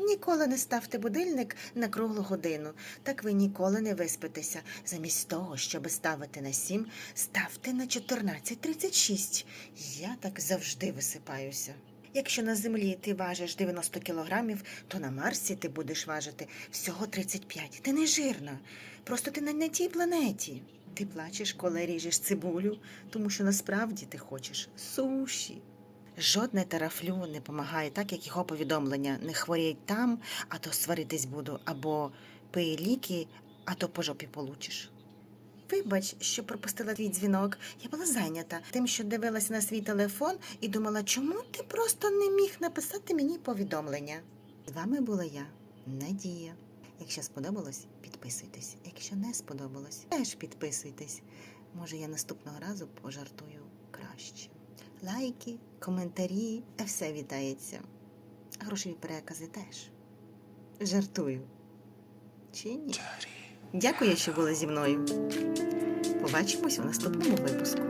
Ніколи не ставте будильник на круглу годину. Так ви ніколи не виспитеся. Замість того, щоб ставити на 7, ставте на 14.36. Я так завжди висипаюся. Якщо на землі ти важиш 90 кілограмів, то на Марсі ти будеш важити всього 35. Ти не жирна. Просто ти не на тій планеті. Ти плачеш, коли ріжеш цибулю, тому що насправді ти хочеш суші. Жодне тарафлю не допомагає, так як його повідомлення. Не хворій там, а то сваритись буду, або пий ліки, а то по жопі получиш. Вибач, що пропустила твій дзвінок. Я була зайнята тим, що дивилася на свій телефон і думала, чому ти просто не міг написати мені повідомлення. З вами була я, Надія. Якщо сподобалось, підписуйтесь. Якщо не сподобалось, теж підписуйтесь. Може, я наступного разу пожартую краще. Лайки, коментарі, все вітається. Грошові перекази теж. Жартую. Чи ні? Дякую, що були зі мною. Побачимось у наступному випуску.